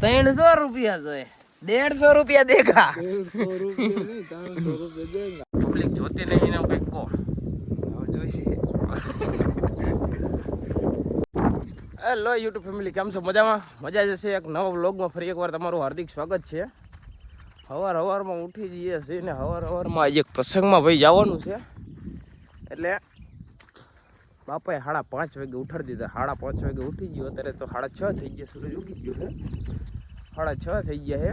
ત્રણસો રૂપિયા જોઈએ. દેડસો રૂપિયા દેખા. પબ્લિક જોતી નહીં ને કંઈક કહો. હેલો યુટ્યુબ ફેમિલી કેમ છો? મજામાં? મજા જશે એક નવા વ્લોગમાં ફરી એકવાર તમારું હાર્દિક સ્વાગત છે. હવાર હવારમાં ઉઠી જઈએ છીએ ને હવાર હવારમાં એક પ્રસંગમાં ભાઈ જવાનું છે. એટલે બાપાએ સાડા પાંચ વાગે ઉઠાડી દીધા. સાડા પાંચ વાગે ઉઠી ગયો. અત્યારે તો સાડા છ થઈ ગયા સૂરજ ઉગી ગયો છે. સાડા છ થઈ ગયા છે.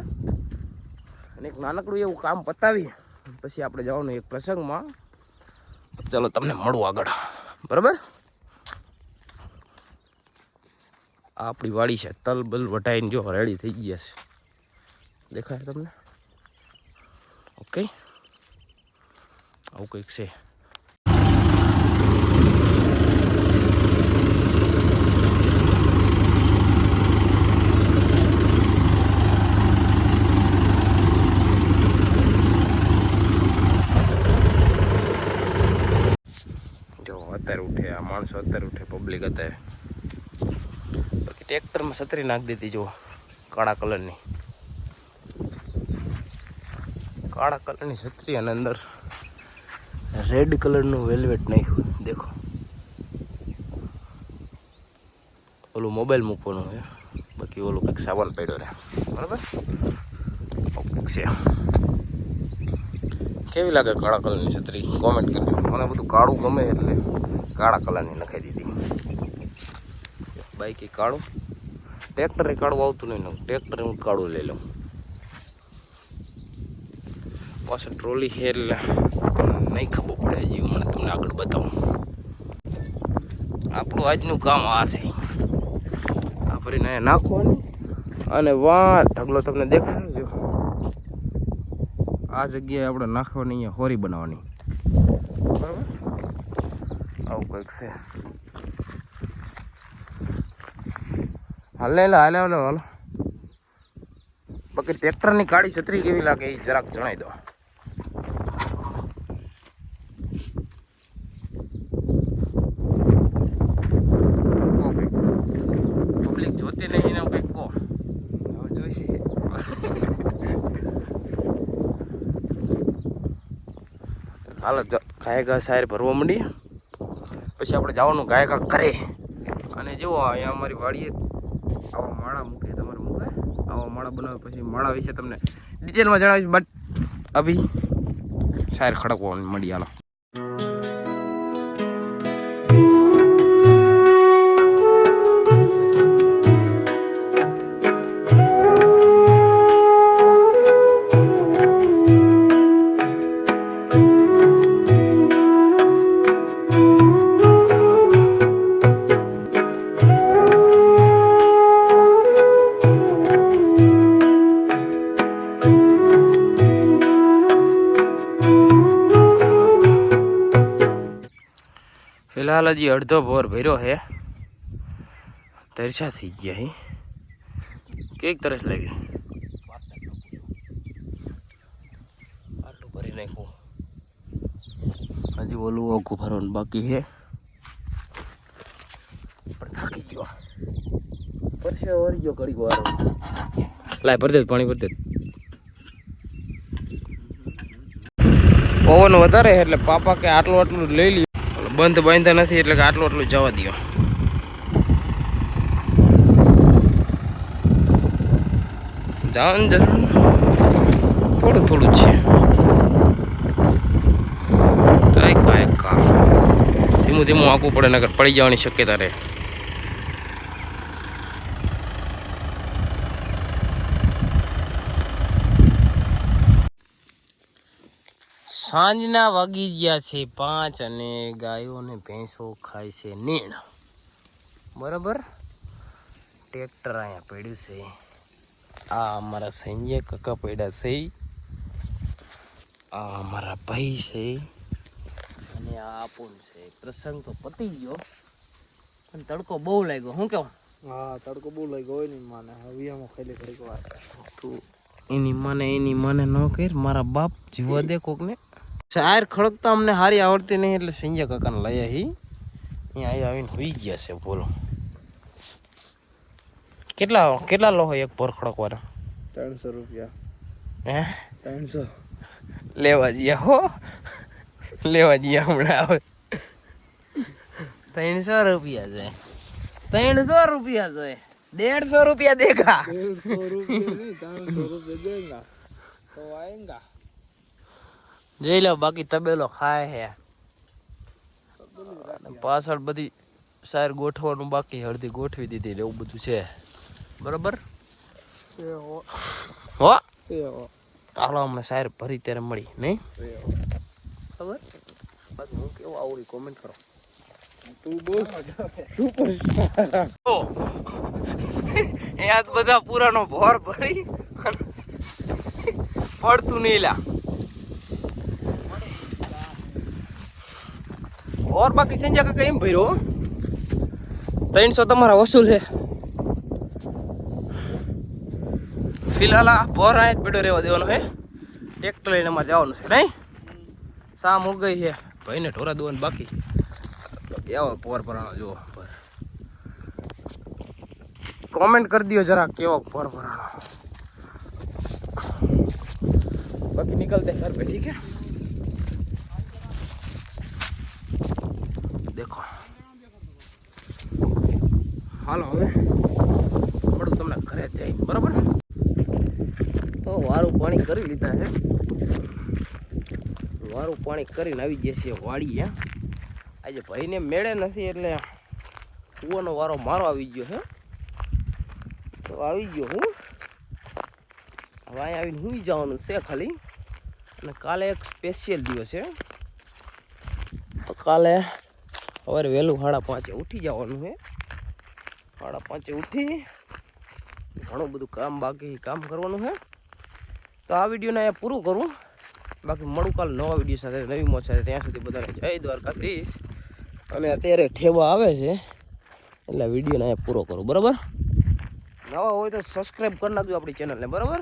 અને એક નાનકડું એવું કામ પતાવી પછી આપણે જવાનું એક પ્રસંગમાં. ચલો તમને મળું આગળ. બરાબર? આપણી વાડી છે. તલ બલ વટાઈને જો રેડી થઈ ગયા છે. દેખાય તમને? ઓકે? આવું કંઈક છે. જો અત્યારે ઉઠે આ માણસો અત્યારે ઉઠે પબ્લિક અત્યારે. બાકી ટ્રેક્ટરમાં છત્રી નાખી દીધી જો કાળા કલરની. કાળા કલરની છત્રી અને અંદર રેડ કલરનું વેલ્વેટ નાખ્યું, દેખો. ઓલું મોબાઈલ મૂકવાનું છે. બાકી ઓલું કંઈક સામાન પડ્યો રહે બરાબર? ઓકે, છે. કેવી લાગે કાળા કલરની છત્રી? કોમેન્ટ કરજો. મને બધું કાળું ગમે એટલે કાળા કલરની નખાઈ દીધી. બાઈક એ કાળું? ટ્રેક્ટરે કાળું આવતું નહીં ટ્રેક્ટરે હું કાળું લઈ લઉં. પાછળ ટ્રોલી છે એટલે નહીં ખબર પડે હજી. મને તમને આગળ બતાવું. આપણું આજનું કામ આ છે. આ ભરીને નાખવાની અને વાહ ઢગલો તમને દેખાય. આ જગ્યાએ આપણે નાખવાની અહીંયા હોરી બનાવવાની. બરાબર? આવું કંઈક છે. હાલે હાલે હાલે હાલે, હાલો. બાકી ટ્રેક્ટરની કાળી છત્રી કેવી લાગે એ જરાક જણાવી દો પબ્લિક જોતી નહીં ને કંઈક કહો હાલો ગાય ઘા સાયર ભરવા માંડીએ પછી આપણે જવાનું ગાય ઘા કરે અને જુઓ, અહીંયા અમારી વાડીએ આવા માળા મૂકે, તમારે મૂકે. આવા માળા બનાવે, પછી માળા વિશે તમને ડિટેલમાં જણાવીશ, બટ અભી સાયર ખડકવાની મળી હાલો. ફિલહાલ હજી અડધો ભોર ભર્યો છે તરસા થઈ ગયા હે. કેક તરસ લાગી આટલું ભરી હજી ઓલું ઓગું ભરવાનું બાકી છે પણ થાકી ગયો. પરસે વળી ગયો ઘડીક વાર. લાય ભરી દે પાણી ભરી દે. પવન વધારે એટલે પાપા કે આટલું આટલું લઈ લ્યો. બંધ બાંધતા નથી એટલે કે આટલું આટલું જવા દો જવાનું જરૂર થોડું થોડું છે. ધીમું ધીમું આંકવું પડે નગર પડી જવાની શક્યતા રહે. સાંજના વાગી ગયા છે પાંચ અને ગાયો અને ભેંસો ખાય છે નીણ. બરાબર? ટ્રેક્ટર અહીંયા પડ્યું છે. આ અમારા સંજય કાકા પડ્યા છે. આ અમારા ભાઈ છે. અને આ આપુન છે. પ્રસંગ તો પતી ગયો. પણ તડકો બહુ લાગ્યો. હું કેવું? હા તડકો બહુ લાગ્યો હોય ને માને. હવે આમાં ખાલી ઘડીક વાત તું એની મને એની મને ન કર. મારા બાપ જીવા દે કોકને. ખડક તો અમને સારી આવડતી નહીં એટલે સંજય કાકાને લઈ આવી અહીંયા આવીને હોઈ ગયા છે બોલો. કેટલા કેટલા લો એક પોર ખડક વાળા ત્રણસો રૂપિયા. હે? ત્રણસો. લેવા જઈએ હો. લેવા જઈએ હમણાં આવે. ત્રણસો રૂપિયા જોઈએ ત્રણસો રૂપિયા જોઈએ દેડસો રૂપિયા દેખા. દેડસો રૂપિયા નહીં ત્રણસો રૂપિયા દેગા તો આવેગા જોઈ લો બાકી તબેલો ખાય હે. પાછળ બધી સાર ગોઠવાનું બાકી હળદી ગોઠવી દીધી એવું બધું છે. બરોબર? હો. હાલો અમે સાર ભરી ત્યારે મળી નહીં? ખબર? બાકી હું કેવું આવડી કોમેન્ટ કરો? તું બોલ. આજ બધા પુરાનો ભોર ભરી. પડતું નહીં લા ઓર બાકી સંજય કાકા એમ ભર્યો ત્રણસો તમારા વસૂલ છે. ફિલહાલ આ ભોર આય બેડો રહેવા દેવાનો છે ટ્રેક્ટર લઈને અમારે જવાનું છે, નહીં? સામ ઉગઈ છે. ભાઈને ઢોરા દોવાનું બાકી કેવો પોર ભરાણો, જુઓ કોમેન્ટ કરી દો જરા કેવો પોર ભરાણો. બાકી નીકળતે ઘર પે, ઠીક હે હાલો હવે. મળું તમને ઘરે જઈ બરાબર? તો વારું પાણી કરી લીધા છે વારું પાણી કરીને આવી ગયા છીએ વાડીએ. આજે ભાઈને મેળે નથી એટલે કૂવાનો વારો મારો આવી ગયો છે તો આવી ગયો હું. હવે અહીંયા આવીને હું જવાનું છે ખાલી. અને કાલે એક સ્પેશિયલ દિવસ છે કાલે સવારે વહેલું સાડા પાંચે ઉઠી જવાનું છે સાડા પાંચે ઉઠી. ઘણું બધું કામ બાકી કામ કરવાનું છે. તો આ વિડીયોને અહીંયા પૂરું કરું. બાકી મળું કાલ નવા વીડિયો સાથે, નવી મોજ સાથે. ત્યાં સુધી બધાને જય દ્વારકાધીશ. અને અત્યારે ઠેવા આવે છે, એટલે વિડીયોને અહીંયા પૂરો કરું. બરાબર? નવા હોય તો સબસ્ક્રાઈબ કરી નાખજો આપણી ચેનલને બરાબર?